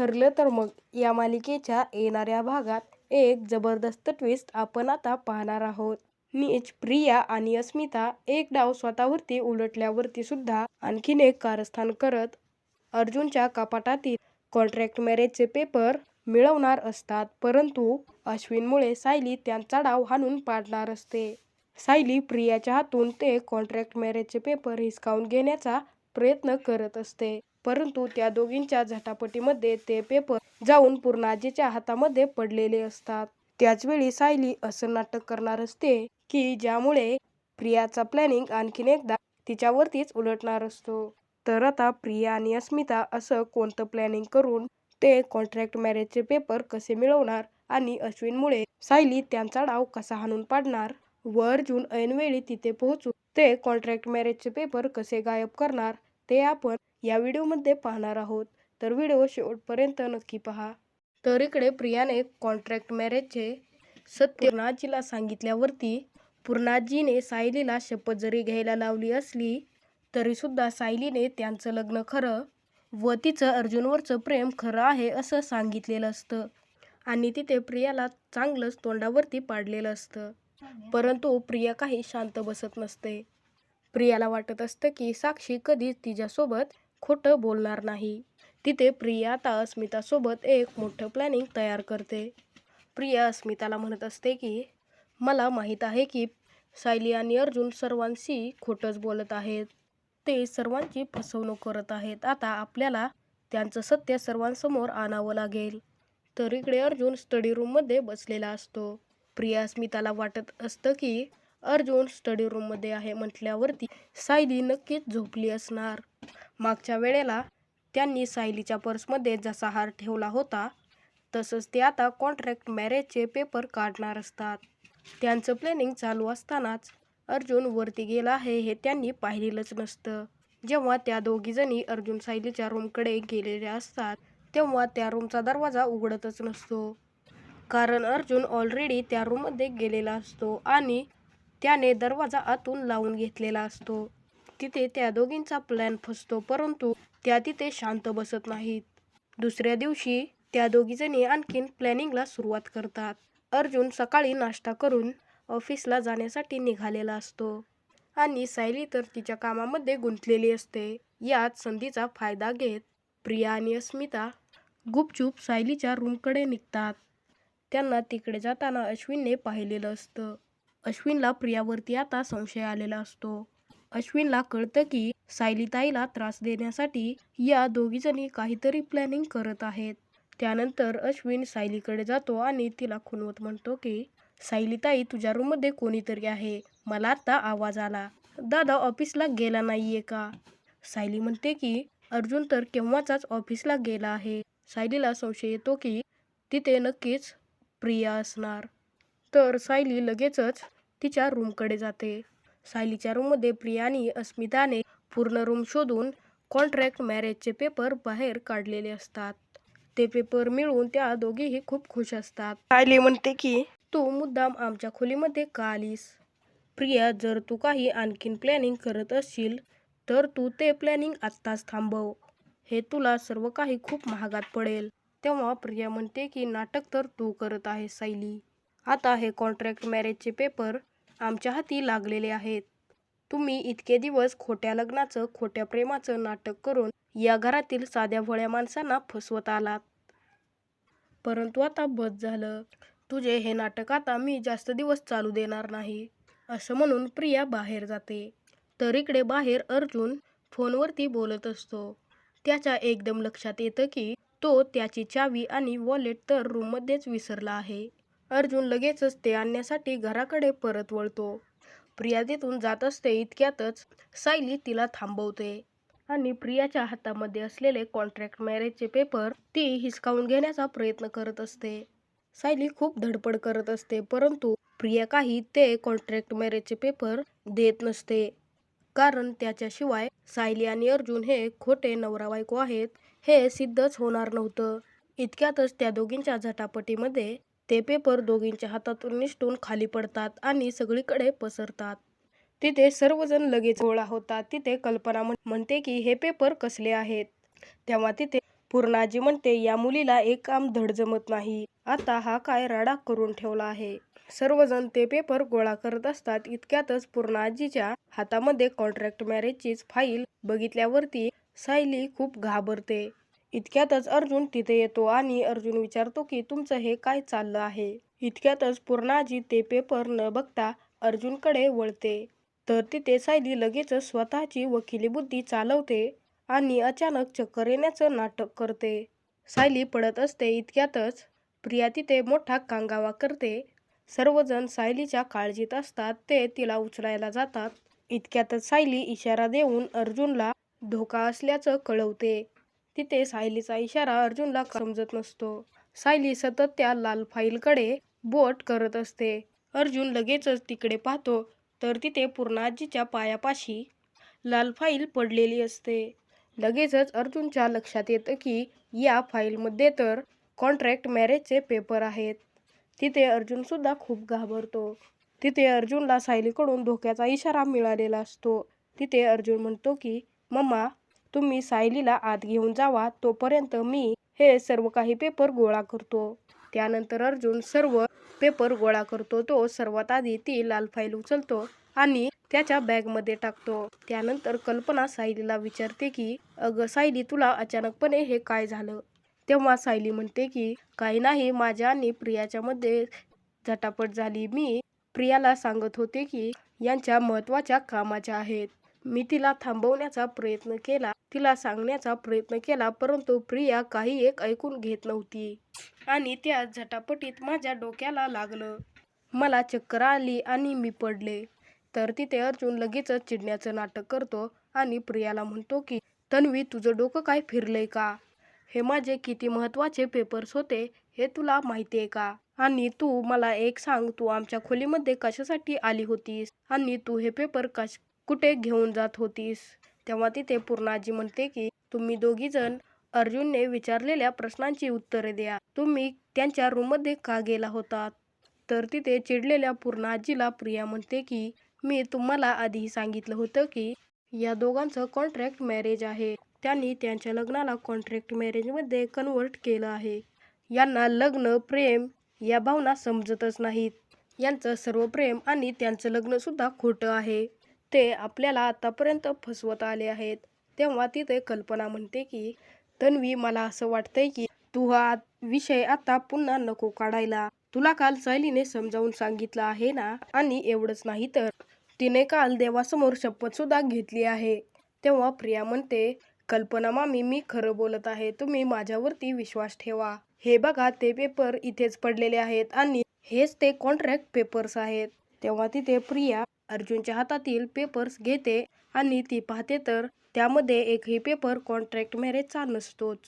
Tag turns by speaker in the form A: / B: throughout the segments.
A: ठरलं तर मग या मालिकेच्या येणाऱ्या भागात एक जबरदस्त ट्विस्ट आपण आता पाहणार आहोत. नीच प्रिया आणि अस्मिता एक डाव स्वतःवरती उलटल्यावरती सुद्धा आणखीन एक कारस्थान करत अर्जुनच्या कपाटातील कॉन्ट्रॅक्ट मॅरेजचे पेपर मिळवणार असतात. परंतु अश्विनमुळे सायली त्यांचा डाव हाणून पाडणार असते. सायली प्रियाच्या हातून ते कॉन्ट्रॅक्ट मॅरेजचे पेपर हिसकावून घेण्याचा प्रयत्न करत असते. परंतु त्या दोघींच्या झटापटीमध्ये ते पेपर जाऊन पूर्णाजीच्या हातामध्ये पडलेले असतात. त्याचवेळी सायली असं नाटक करणार असते की ज्यामुळे प्रियाचा प्लॅनिंग आणखीन एकदा तिच्यावरतीच उलटणार असतो. तर आता प्रिया आणि अस्मिता असं कोणतं प्लॅनिंग करून ते कॉन्ट्रॅक्ट मॅरेजचे पेपर कसे मिळवणार आणि अश्विनमुळे सायली त्यांचा डाव कसा हाणून पाडणार? व अर्जुन ऐनवेळी तिथे पोहोचून ते कॉन्ट्रॅक्ट मॅरेजचे पेपर कसे गायब करणार? ते आपण या व्हिडिओमध्ये पाहणार आहोत. तर व्हिडिओ शेवटपर्यंत नक्की पहा. तर इकडे प्रियाने कॉन्ट्रॅक्ट मॅरेजचे सत्य पूर्णाजीला सांगितल्यावरती पूर्णाजीने सायलीला शपथ जरी घ्यायला लावली असली तरीसुद्धा सायलीने त्यांचं लग्न खरं व तिचं अर्जुनवरचं प्रेम खरं आहे असं सांगितलेलं असतं. आणि तिथे प्रियाला चांगलंच तोंडावरती पाडलेलं असतं. परंतु प्रिया काही शांत बसत नसते. प्रियाला वाटत असतं की साक्षी कधीच तिच्यासोबत खोटं बोलणार नाही. तिथे प्रिया आता अस्मितासोबत एक मोठं प्लॅनिंग तयार करते. प्रिया अस्मिताला म्हणत असते की मला माहीत आहे की सायली आणि अर्जुन सर्वांशी खोटंच बोलत आहेत. ते सर्वांची फसवणूक करत आहेत. आता आपल्याला त्यांचं सत्य सर्वांसमोर आणावं लागेल. तर इकडे अर्जुन स्टडी रूममध्ये बसलेला असतो. प्रिया अस्मिताला वाटत असतं की अर्जुन स्टडी रूममध्ये आहे. म्हटल्यावरती सायली नक्कीच झोपली असणार. मागच्या वेळेला त्यांनी सायलीच्या पर्समध्ये जसा हार ठेवला होता तसंच ते आता कॉन्ट्रॅक्ट मॅरेजचे पेपर काढणार असतात. त्यांचं प्लॅनिंग चालू असतानाच अर्जुन वरती गेला आहे हे त्यांनी पाहिलेलंच नसतं. जेव्हा त्या दोघीजणी अर्जुन सायलीच्या रूमकडे गेलेल्या असतात तेव्हा त्या रूमचा दरवाजा उघडतच नसतो. कारण अर्जुन ऑलरेडी त्या रूममध्ये गेलेला असतो आणि त्याने दरवाजा आतून लावून घेतलेला असतो. तिथे त्या दोघींचा प्लॅन फसतो परंतु त्या तिथे शांत बसत नाहीत. दुसऱ्या दिवशी त्या दोघीजणी आणखीन प्लॅनिंगला सुरुवात करतात. अर्जुन सकाळी नाश्ता करून ऑफिसला जाण्यासाठी निघालेला असतो आणि सायली तर तिच्या कामामध्ये गुंतलेली असते. यात संधीचा फायदा घेत प्रिया आणि अस्मिता गुपचूप सायलीच्या रूमकडे निघतात. त्यांना तिकडे जाताना अश्विनने पाहिलेलं असतं. अश्विनला प्रियावरती आता संशय आलेला असतो. अश्विनला कळतं की सायलीताईला त्रास देण्यासाठी या दोघीजणी काहीतरी प्लॅनिंग करत आहेत. त्यानंतर अश्विन सायलीकडे जातो आणि तिला खुनवत म्हणतो की सायलीताई तुझ्या रूममध्ये कोणीतरी आहे. मला आता आवाज आला. दादा ऑफिसला गेला नाहीये का? सायली म्हणते की अर्जुन तर केव्हाचाच ऑफिसला गेला आहे. सायलीला संशय येतो की तिथे नक्कीच प्रिया असणार. तर सायली लगेचच तिच्या रूमकडे जाते. सायलीच्या रूममध्ये प्रिया आणि अस्मिताने पूर्ण रूम शोधून कॉन्ट्रॅक्ट मॅरेजचे पेपर बाहेर काढलेले असतात. ते पेपर मिळवून त्या दोघीही खूप खुश असतात. सायली म्हणते की तू मुद्दाम आमच्या खोलीमध्ये का आलीस? प्रिया जर तू काही आणखीन प्लॅनिंग करत असशील तर तू ते प्लॅनिंग आत्ताच थांबव. हे तुला सर्व काही खूप महागात पडेल. तेव्हा प्रिया म्हणते की नाटक तर तू करत आहेस सायली. आता हे कॉन्ट्रॅक्ट मॅरेजचे पेपर आमच्या हाती लागलेले आहेत. तुम्ही इतके दिवस खोट्या लग्नाचं खोट्या प्रेमाचं नाटक करून या घरातील साध्या भोळ्या माणसांना फसवत आलात. परंतु आता बस झालं. तुझे हे नाटक आता मी जास्त दिवस चालू देणार नाही असं म्हणून प्रिया बाहेर जाते. तर इकडे बाहेर अर्जुन फोनवरती बोलत असतो. त्याच्या एकदम लक्षात येतं की तो त्याची चावी आणि वॉलेट तर रूममध्येच विसरला आहे. अर्जुन लगेचच ते आणण्यासाठी घराकडे परत वळतो. प्रिया तिथून जात असते इतक्यातच सायली तिला थांबवते आणि प्रियाच्या हातामध्ये असलेले कॉन्ट्रॅक्ट मॅरेजचे पेपर ती हिसकावून घेण्याचा प्रयत्न करत असते. सायली खूप धडपड करत असते परंतु प्रिया काही ते कॉन्ट्रॅक्ट मॅरेजचे पेपर देत नसते. कारण त्याच्याशिवाय सायली आणि अर्जुन हे खोटे नवरा बायको आहेत हे सिद्धच होणार नव्हतं. इतक्यातच त्या दोघींच्या झटापटीमध्ये ते पेपर दोघींच्या हातातून निसटून खाली पडतात आणि सगळीकडे पसरतात. तिथे सर्वजण लगेच गोळा होतात. तिथे कल्पना म्हणते की हे पेपर कसले आहेत? तेव्हा तिथे पूर्णाजी म्हणते या मुलीला एक काम धड जमत नाही. आता हा काय राडा करून ठेवला आहे? सर्वजण ते पेपर गोळा करत असतात. इतक्यातच पूर्णाजीच्या हातामध्ये कॉन्ट्रॅक्ट मॅरेजचीच फाईल बघितल्यावरती सायली खूप घाबरते. इतक्यातच अर्जुन तिथे येतो आणि अर्जुन विचारतो की तुमचं हे काय चाललं आहे? इतक्यातच पूर्णाजी ते पेपर न बघता अर्जुनकडे वळते. तर तिथे सायली लगेचच स्वतःची वकिली बुद्धी चालवते आणि अचानक चक्कर येण्याचं नाटक करते. सायली पडत असते इतक्यातच प्रिया तिथे मोठा कांगावा करते. सर्वजण सायलीच्या काळजीत असतात ते तिला उचलायला जातात. इतक्यातच सायली इशारा देऊन अर्जुनला धोका असल्याचं कळवते. तिथे सायलीचा इशारा अर्जुनला समजत नसतो. सायली सतत त्या लाल फाईलकडे बोट करत असते. अर्जुन लगेचच तिकडे पाहतो तर तिथे पूर्णाजीच्या पायापाशी लाल फाईल पडलेली असते. लगेचच अर्जुनच्या लक्षात येतं की या फाईलमध्ये तर कॉन्ट्रॅक्ट मॅरेजचे पेपर आहेत. तिथे अर्जुनसुद्धा खूप घाबरतो. तिथे अर्जुनला सायलीकडून धोक्याचा इशारा मिळालेला असतो. तिथे अर्जुन म्हणतो की मम्मा तुम्ही सायलीला आत घेऊन जावा तोपर्यंत मी हे सर्व काही पेपर गोळा करतो. त्यानंतर अर्जुन सर्व पेपर गोळा करतो. तो सर्वात आधी ती लाल फाईल उचलतो आणि त्याच्या बॅगमध्ये टाकतो. त्यानंतर कल्पना सायलीला विचारते की अगं सायली तुला अचानकपणे हे काय झालं? तेव्हा सायली म्हणते की काही नाही माझ्या आणि प्रियाच्या मध्ये झटापट झाली. मी प्रियाला सांगत होते की यांच्या महत्त्वाच्या कामाच्या आहेत. मी तिला थांबवण्याचा प्रयत्न केला तिला सांगण्याचा प्रयत्न केला परंतु प्रिया काही एक ऐकून घेत नव्हती. आणि त्या झटापटीत माझ्या डोक्याला लागलं. मला चक्कर आली आणि मी पडले. तर तिथे अर्जुन लगेचच चिडण्याचं नाटक करतो आणि प्रियाला म्हणतो की तन्वी तुझं डोकं काय फिरलंय का? हे माझे किती महत्त्वाचे पेपर्स होते हे तुला माहिती आहे का? आणि तू मला एक सांग तू आमच्या खोलीमध्ये कशासाठी आली होतीस? आणि तू हे पेपर कश कुठे घेऊन जात होतीस? तेव्हा तिथे पूर्णाजी म्हणते की तुम्ही दोघी जण अर्जुनने विचारलेल्या प्रश्नांची उत्तरे द्या. तुम्ही त्यांच्या रूममध्ये का गेला होता? तर तिथे चिडलेल्या पूर्णाजीला प्रिया म्हणते की मी तुम्हाला आधीही सांगितलं होतं की या दोघांचं कॉन्ट्रॅक्ट मॅरेज आहे. त्यांनी त्यांच्या लग्नाला कॉन्ट्रॅक्ट मॅरेजमध्ये कन्वर्ट केलं आहे. यांना लग्न प्रेम या भावना समजतच नाहीत. यांचं सर्व प्रेम आणि त्यांचं लग्नसुद्धा खोटं आहे. ते आपल्याला आतापर्यंत फसवत आले आहेत. तेव्हा तिथे कल्पना म्हणते की तन्वी मला असं वाटतंय की तू हा विषय आता पुन्हा नको काढायला. तुला काल सायलीने समजावून सांगितलं आहे ना? आणि एवढंच नाही तर तिने काल देवासमोर शपथ सुद्धा घेतली आहे. तेव्हा प्रिया म्हणते कल्पना मामी मी खरं बोलत आहे. तुम्ही माझ्यावरती विश्वास ठेवा. हे बघा ते पेपर इथेच पडलेले आहेत आणि हेच ते कॉन्ट्रॅक्ट पेपर्स आहेत. तेव्हा तिथे प्रिया अर्जुनच्या हातातील पेपर्स घेते आणि ती पाहते तर त्यामध्ये एकही पेपर कॉन्ट्रॅक्ट मॅरेजचा नसतोच.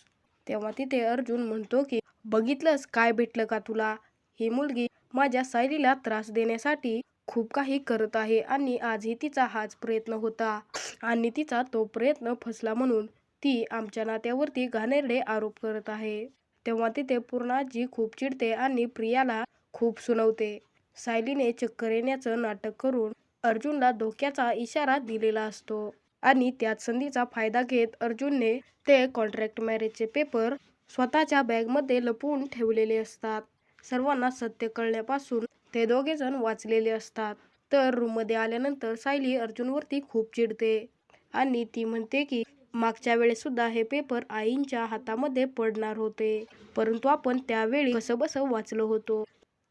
A: तेव्हा तिथे अर्जुन म्हणतो की बघितलंस काय भेटलं का तुला? ही मुलगी माझ्या सायलीला त्रास देण्यासाठी खूप काही करत आहे आणि आजही तिचा हाच प्रयत्न होता आणि तिचा तो प्रयत्न फसला म्हणून ती आमच्या नात्यावरती घाणेरडे आरोप करत आहे. तेव्हा तिथे पूर्णाजी खूप चिडते आणि प्रियाला खूप सुनवते. सायलीने चक्कर येण्याचं नाटक करून अर्जुनला धोक्याचा इशारा दिलेला असतो. आणि त्याच संधीचा फायदा घेत अर्जुनने ते कॉन्ट्रॅक्ट मॅरेजचे पेपर स्वतःच्या बॅगमध्ये लपवून ठेवलेले असतात. सर्वांना सत्य कळण्यापासून ते दोघे जण वाचलेले असतात. तर रूममध्ये आल्यानंतर सायली अर्जुनवरती खूप चिडते. आणि ती म्हणते की मागच्या वेळेस सुद्धा हे पेपर आईंच्या हातामध्ये पडणार होते. परंतु आपण त्यावेळी कसं बसं वाचलो होतो.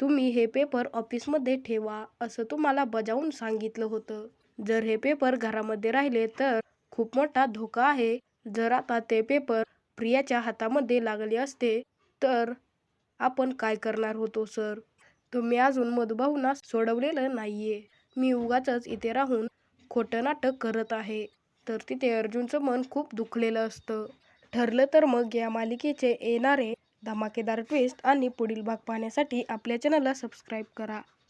A: तुम्ही हे पेपर ऑफिसमध्ये ठेवा असं तुम्हाला बजावून सांगितलं होतं. जर हे पेपर घरामध्ये राहिले तर खूप मोठा धोका आहे. जर आता ते पेपर प्रियाच्या हातामध्ये लागले असते तर आपण काय करणार होतो सर? तुम्ही अजून मधुभाऊना सोडवलेलं नाहीये. मी उगाच इथे राहून खोटं नाटक करत आहे. तर तिथे अर्जुनचं मन खूप दुखलेलं असतं. ठरलं तर मग या मालिकेचे येणारे धमाकेदार ट्विस्ट आणि पुढील भाग पाहण्यासाठी आपल्या चॅनलला सबस्क्राईब करा.